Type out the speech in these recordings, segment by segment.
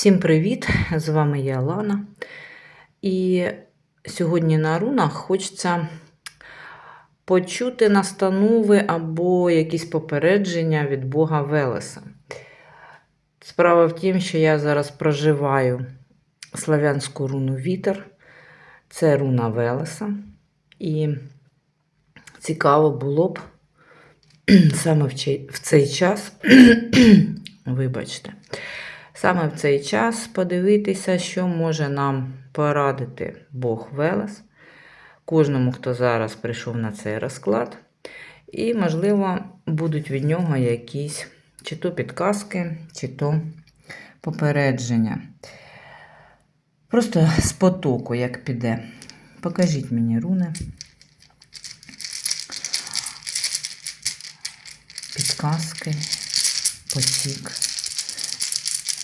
Всім привіт! З вами я Лана. І сьогодні на рунах хочеться почути настанови або якісь попередження від Бога Велеса. Справа в тім, що я зараз проживаю славянську руну Вітер. Це руна Велеса. І цікаво було б саме в цей- час, вибачте, саме в цей час подивитися, що може нам порадити Бог Велес, кожному, хто зараз прийшов на цей розклад. І, можливо, будуть від нього якісь чи то підказки, чи то попередження. Просто з потоку, як піде. Покажіть мені руни. Підказки, потік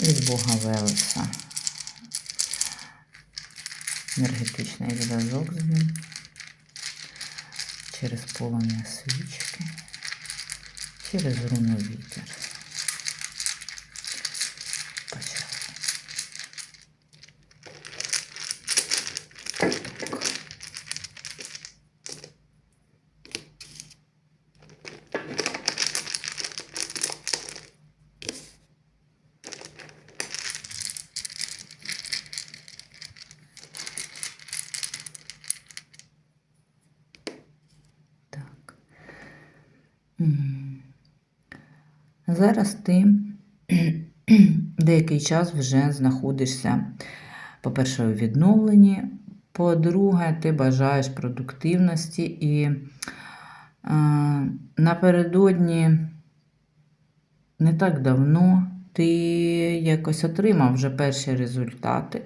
від Бога Велеса. Енергетичний зв'язок з ним. Через полум'я свічки. Через руну вітер. Зараз ти деякий час вже знаходишся, по-перше, у відновленні. По-друге, ти бажаєш продуктивності і е, напередодні не так давно ти якось отримав вже перші результати.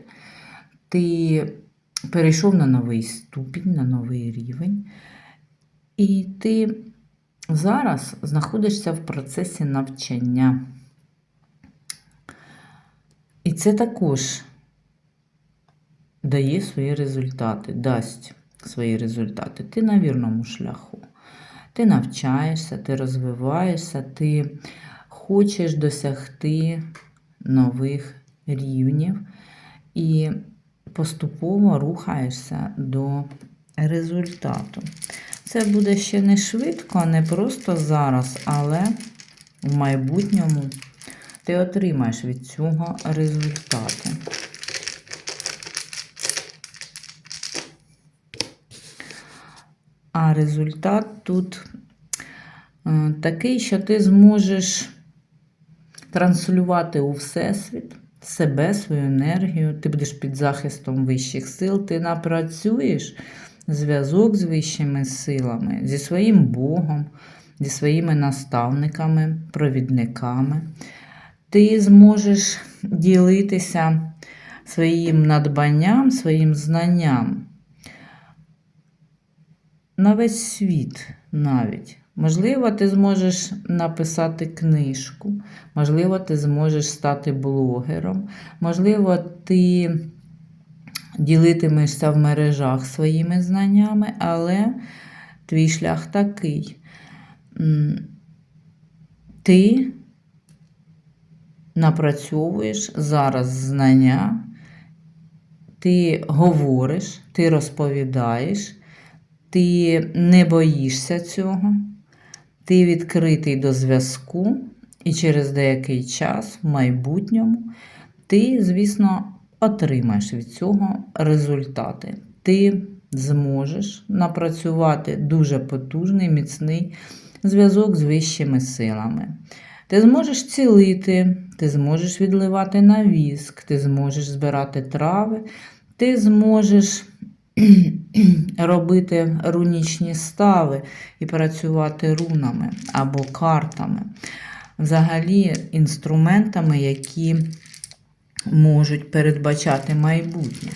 Ти перейшов на новий ступінь, на новий рівень. І ти зараз знаходишся в процесі навчання. І це також дає свої результати, дасть свої результати. Ти на вірному шляху. Ти навчаєшся, ти розвиваєшся, ти хочеш досягти нових рівнів і поступово рухаєшся до результату. Це буде ще не швидко, не просто зараз, але в майбутньому ти отримаєш від цього результати. А результат тут е, такий, що ти зможеш транслювати у Всесвіт себе, свою енергію, ти будеш під захистом вищих сил, ти напрацюєш зв'язок з вищими силами, зі своїм Богом, зі своїми наставниками, провідниками. Ти зможеш ділитися своїм надбанням, своїм знанням на весь світ навіть. Можливо, ти зможеш написати книжку, можливо, ти зможеш стати блогером, можливо, ти ділитимешся в мережах своїми знаннями, але твій шлях такий. Ти напрацьовуєш зараз знання, ти говориш, ти розповідаєш, ти не боїшся цього, ти відкритий до зв'язку, і через деякий час в майбутньому ти, звісно, отримаєш від цього результати. Ти зможеш напрацювати дуже потужний, міцний зв'язок з вищими силами. Ти зможеш цілити, ти зможеш відливати на віск, ти зможеш збирати трави, ти зможеш робити рунічні стави і працювати рунами або картами. Взагалі інструментами, які можуть передбачати майбутнє.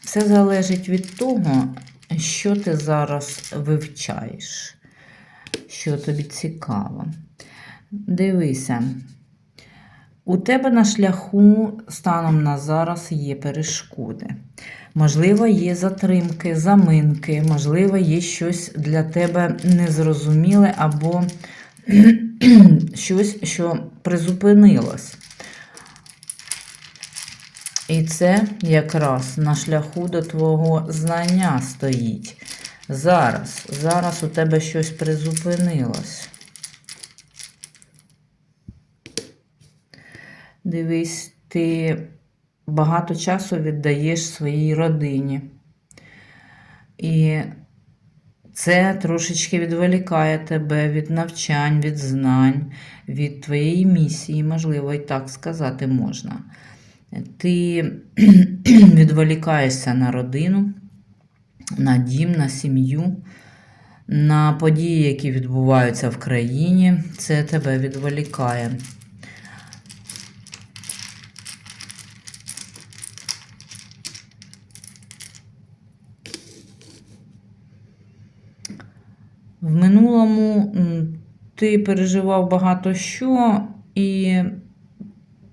Все залежить від того, що ти зараз вивчаєш, що тобі цікаво. Дивися, у тебе на шляху станом на зараз є перешкоди. Можливо, є затримки, заминки, можливо, є щось для тебе незрозуміле або щось, що призупинилось. І це якраз на шляху до твого знання стоїть. Зараз, зараз у тебе щось призупинилось. Дивись, ти багато часу віддаєш своїй родині. І це трошечки відволікає тебе від навчань, від знань, від твоєї місії, можливо, і так сказати можна. Ти відволікаєшся на родину, на дім, на сім'ю, на події, які відбуваються в країні. Це тебе відволікає. В минулому ти переживав багато що, і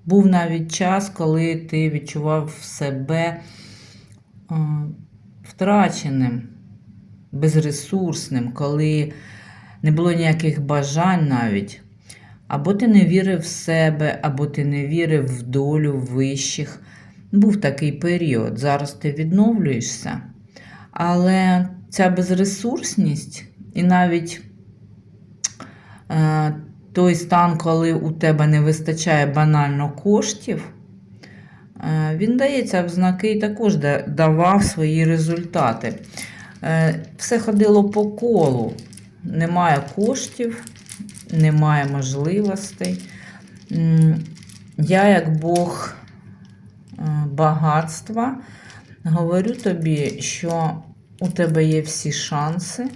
був навіть час, коли ти відчував себе втраченим, безресурсним, коли не було ніяких бажань навіть. Або ти не вірив в себе, або ти не вірив в долю вищих. Був такий період. Зараз ти відновлюєшся. Але ця безресурсність і навіть е, той стан, коли у тебе не вистачає банально коштів, е, він дається в знаки і також давав свої результати. Е, все ходило по колу. Немає коштів, немає можливостей. Я, як Бог е, багатства, говорю тобі, що у тебе є всі шанси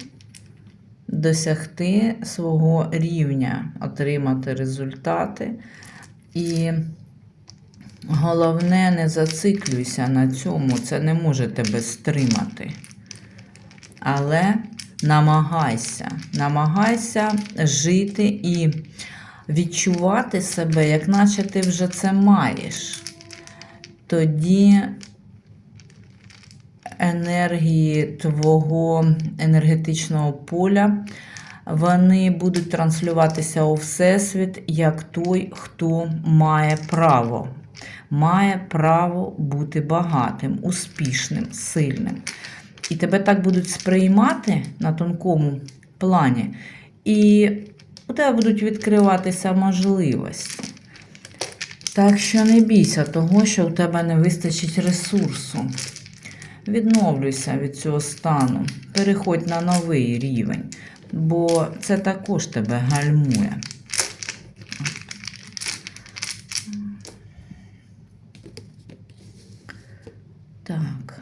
досягти свого рівня, отримати результати. І головне, не зациклюйся на цьому, це не може тебе стримати. Але намагайся, намагайся жити і відчувати себе, як наче ти вже це маєш. Тоді енергії твого енергетичного поля, вони будуть транслюватися у Всесвіт як той, хто має право. Має право бути багатим, успішним, сильним. І тебе так будуть сприймати на тонкому плані, і у тебе будуть відкриватися можливості. Так що не бійся того, що у тебе не вистачить ресурсу. Відновлюйся від цього стану, переходь на новий рівень, бо це також тебе гальмує. Так.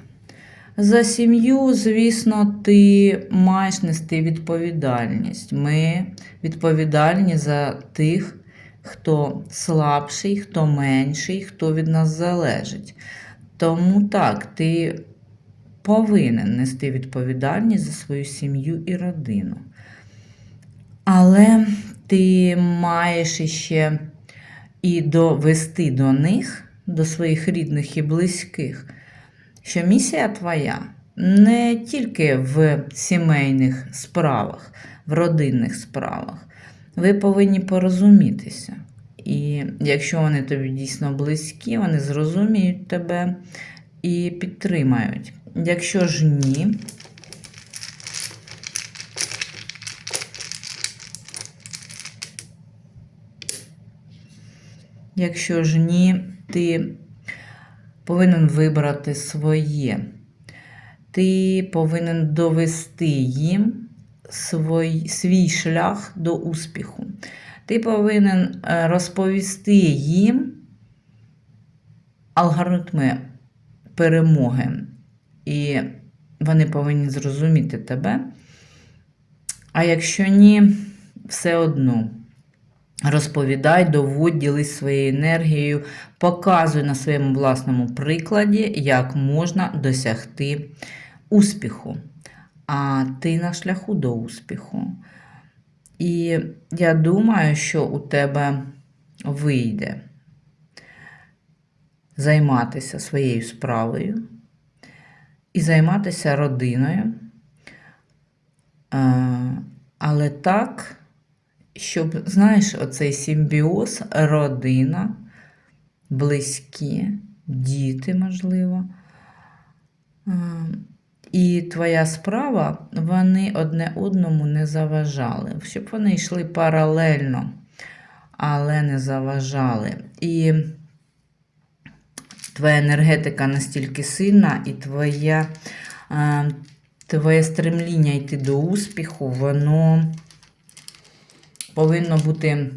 За сім'ю, звісно, ти маєш нести відповідальність. Ми відповідальні за тих, хто слабший, хто менший, хто від нас залежить. Тому так, ти повинен нести відповідальність за свою сім'ю і родину. Але ти маєш іще і довести до них, до своїх рідних і близьких, що місія твоя не тільки в сімейних справах, в родинних справах. Ви повинні порозумітися. І якщо вони тобі дійсно близькі, вони зрозуміють тебе і підтримають. Якщо ж ні, якщо ж ні, ти повинен вибрати своє. Ти повинен довести їм свій, свій шлях до успіху. Ти повинен е, розповісти їм алгоритми перемоги. І вони повинні зрозуміти тебе. А якщо ні, все одно розповідай, доводь, ділись своєю енергією, показуй на своєму власному прикладі, як можна досягти успіху. А ти на шляху до успіху. І я думаю, що у тебе вийде займатися своєю справою і займатися родиною. Але так, щоб, знаєш, оцей симбіоз, родина, близькі, діти, можливо. І твоя справа, вони одне одному не заважали, щоб вони йшли паралельно, але не заважали. І твоя енергетика настільки сильна, і твоя, е, твоє стремління йти до успіху, воно повинно бути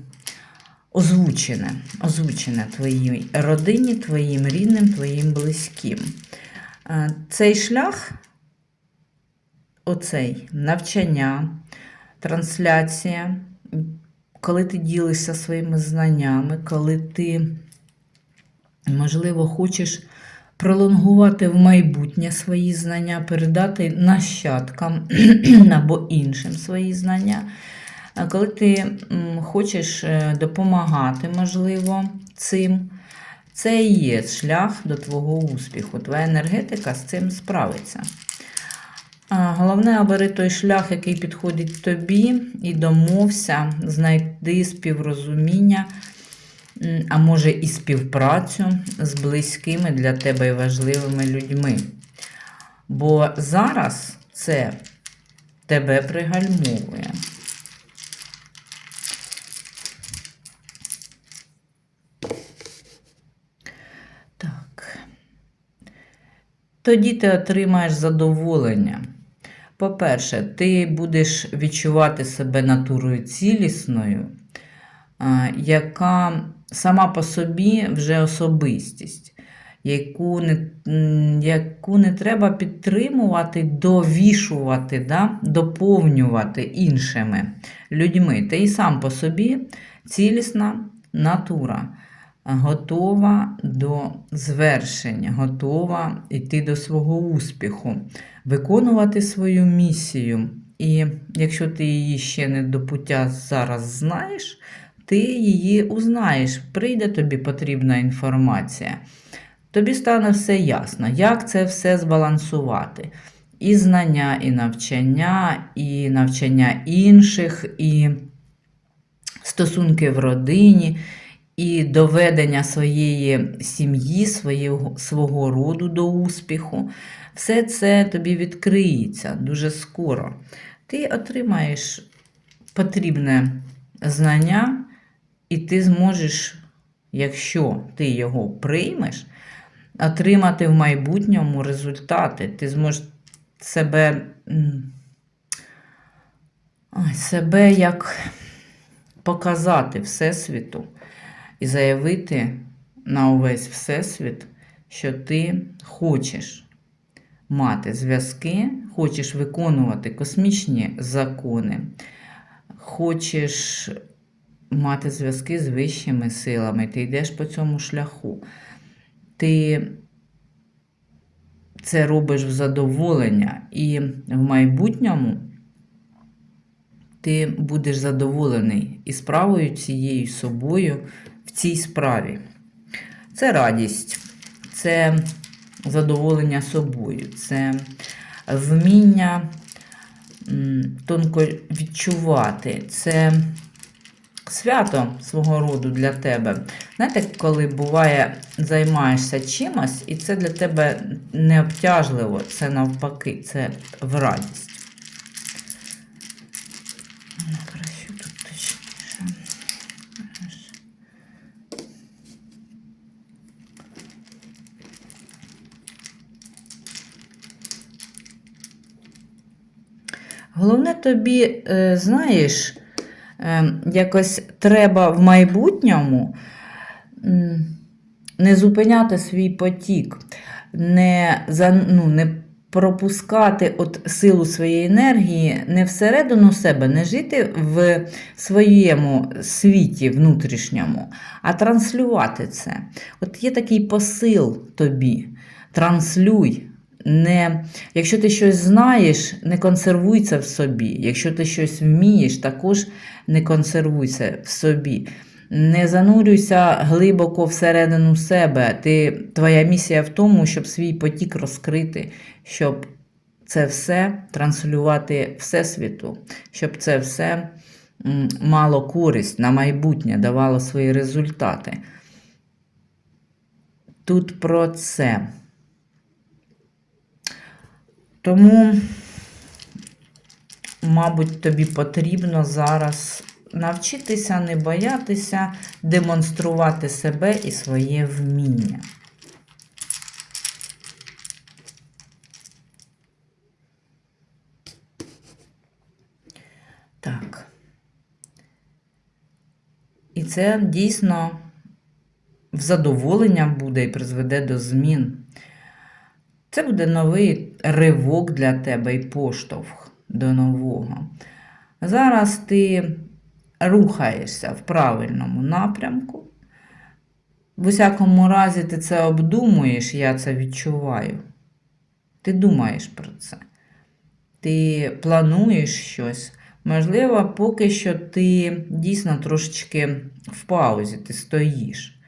озвучене, озвучене твоїй родині, твоїм рідним, твоїм близьким. Е, Цей шлях, оцей навчання, трансляція, коли ти ділишся своїми знаннями, коли ти, можливо, хочеш пролонгувати в майбутнє свої знання, передати нащадкам або іншим свої знання. Коли ти хочеш е, допомагати, можливо, цим, це і є шлях до твого успіху. Твоя енергетика з цим справиться. Головне, обери той шлях, який підходить тобі, і домовся, знайди співрозуміння, а може і співпрацю з близькими для тебе важливими людьми. Бо зараз це тебе пригальмовує. Так. Тоді ти отримаєш задоволення. По-перше, ти будеш відчувати себе натурою цілісною, яка сама по собі вже особистість, яку не, яку не треба підтримувати, довішувати, да? доповнювати іншими людьми. Ти і сам по собі цілісна натура готова до звершення, готова йти до свого успіху, виконувати свою місію. І якщо ти її ще не до пуття зараз знаєш, ти її узнаєш, прийде тобі потрібна інформація. Тобі стане все ясно, як це все збалансувати. І знання, і навчання, і навчання інших, і стосунки в родині, і доведення своєї сім'ї, свого роду до успіху. Все це тобі відкриється дуже скоро. Ти отримаєш потрібне знання, і ти зможеш, якщо ти його приймеш, отримати в майбутньому результати. Ти зможеш себе, себе як показати Всесвіту і заявити на увесь Всесвіт, що ти хочеш мати зв'язки, хочеш виконувати космічні закони, хочеш мати зв'язки з вищими силами, ти йдеш по цьому шляху. Ти це робиш в задоволення, і в майбутньому ти будеш задоволений і справою цією собою в цій справі. Це радість, це задоволення собою, це вміння тонко відчувати, це свято свого роду для тебе. Знаєте, коли буває, займаєшся чимось, і це для тебе не обтяжливо, це навпаки, це в радість. Ну. Головне тобі, е, знаєш, якось треба в майбутньому не зупиняти свій потік, не, ну, не пропускати от силу своєї енергії не всередину себе, не жити в своєму світі внутрішньому, а транслювати це. От є такий посил тобі. Транслюй. Не, Якщо ти щось знаєш, не консервуй це в собі. Якщо ти щось вмієш, також не консервуй це в собі. Не занурюйся глибоко всередину себе. Ти, Твоя місія в тому, щоб свій потік розкрити, щоб це все транслювати Всесвіту, щоб це все мало користь на майбутнє, давало свої результати. Тут про це. Тому, мабуть, тобі потрібно зараз навчитися не боятися демонструвати себе і своє вміння. Так. І це дійсно в задоволення буде і призведе до змін. Це буде новий ривок для тебе і поштовх до нового. Зараз ти рухаєшся в правильному напрямку. В усякому разі, ти це обдумуєш, я це відчуваю. Ти думаєш про це. Ти плануєш щось. Можливо, поки що ти дійсно трошечки в паузі, ти стоїш.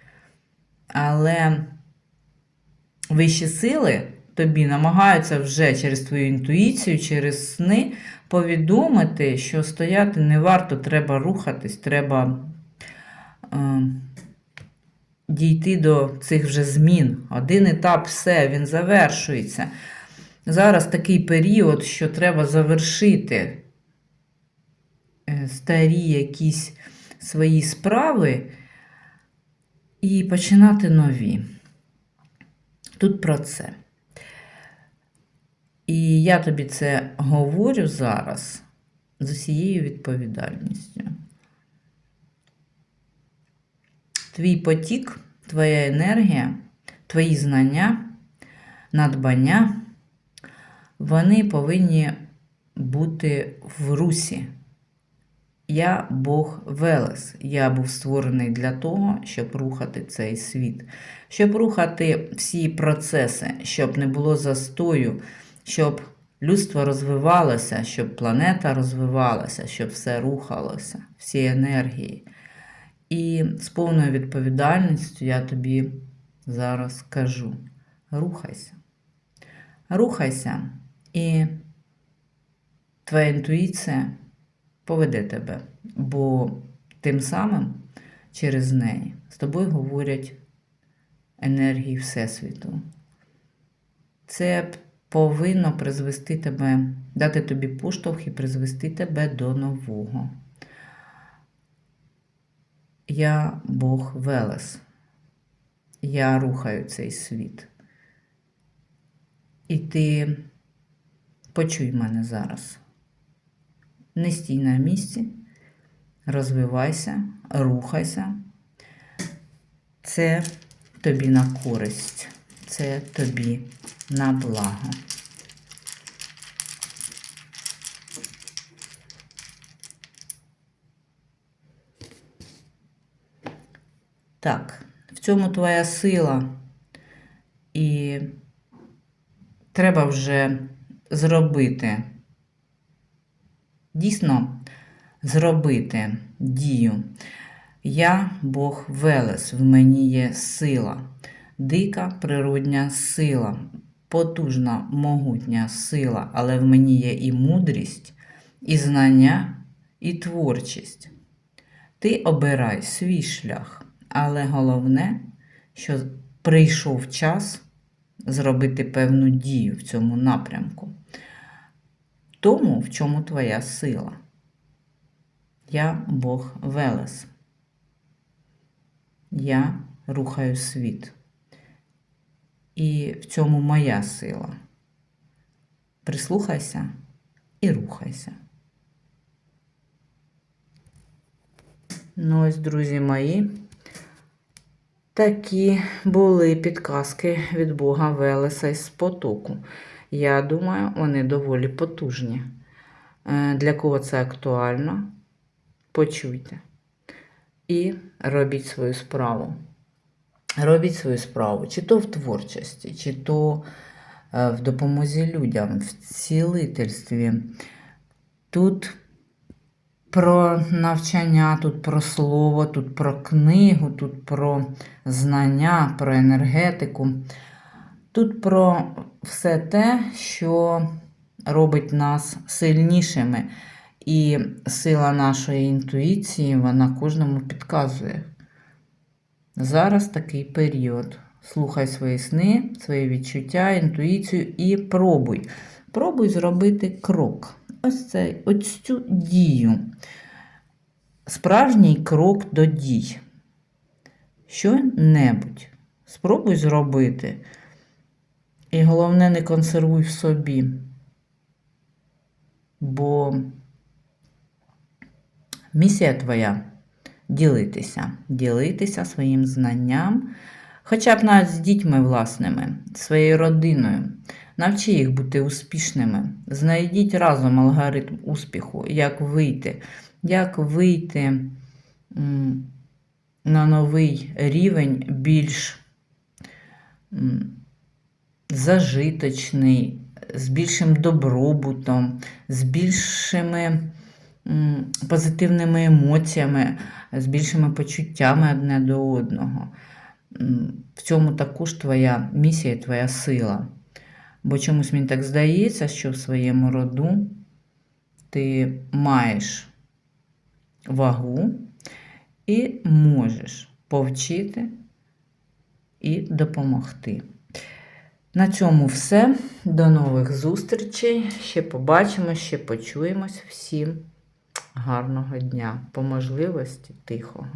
Але вищі сили тобі намагаються вже через твою інтуїцію, через сни повідомити, що стояти не варто, треба рухатись, треба е, дійти до цих вже змін. Один етап, все, він завершується. Зараз такий період, що треба завершити е, старі якісь свої справи і починати нові. Тут про це. І я тобі це говорю зараз з усією відповідальністю. Твій потік, твоя енергія, твої знання, надбання, вони повинні бути в русі. Я Бог Велес. Я був створений для того, щоб рухати цей світ, щоб рухати всі процеси, щоб не було застою, щоб людство розвивалося, щоб планета розвивалася, щоб все рухалося, всі енергії. І з повною відповідальністю я тобі зараз кажу: рухайся. Рухайся, і твоя інтуїція поведе тебе, бо тим самим через неї з тобою говорять енергії Всесвіту. Це повинно призвести тебе, дати тобі поштовх і призвести тебе до нового. Я Бог Велес. Я рухаю цей світ. І ти почуй мене зараз. Не стій на місці, розвивайся, рухайся. Це тобі на користь, це тобі на благо. Так, в цьому твоя сила. І треба вже зробити, дійсно зробити дію. Я Бог Велес, в мені є сила, дика природня сила, потужна, могутня сила, але в мені є і мудрість, і знання, і творчість. Ти обирай свій шлях, але головне, що прийшов час зробити певну дію в цьому напрямку. Тому, в чому твоя сила. Я Бог Велес. Я рухаю світ. І в цьому моя сила. Прислухайся і рухайся. Ну ось, друзі мої, такі були підказки від Бога Велеса із потоку. Я думаю, вони доволі потужні. Е, Для кого це актуально? Почуйте. І робіть свою справу. Робіть свою справу, чи то в творчості, чи то е, в допомозі людям, в цілительстві. Тут про навчання, тут про слово, тут про книгу, тут про знання, про енергетику. Тут про все те, що робить нас сильнішими І сила нашої інтуїції, вона кожному підказує. Зараз такий період. Слухай свої сни, свої відчуття, інтуїцію і пробуй. Пробуй зробити крок. Ось цей, ось цю дію. Справжній крок до дій. Що-небудь. Спробуй зробити. І головне, не консервуй в собі. Бо місія твоя ділитися, ділитися своїм знанням, хоча б навіть з дітьми власними, своєю родиною. Навчи їх бути успішними. Знайдіть разом алгоритм успіху, як вийти, як вийти на новий рівень більш зажиточний, з більшим добробутом, з більшими позитивними емоціями, з більшими почуттями одне до одного. В цьому також твоя місія, твоя сила. Бо чомусь мені так здається, що в своєму роду ти маєш вагу і можеш повчити і допомогти. На цьому все. До нових зустрічей. Ще побачимось, ще почуємось. Всім гарного дня, по можливості тихого.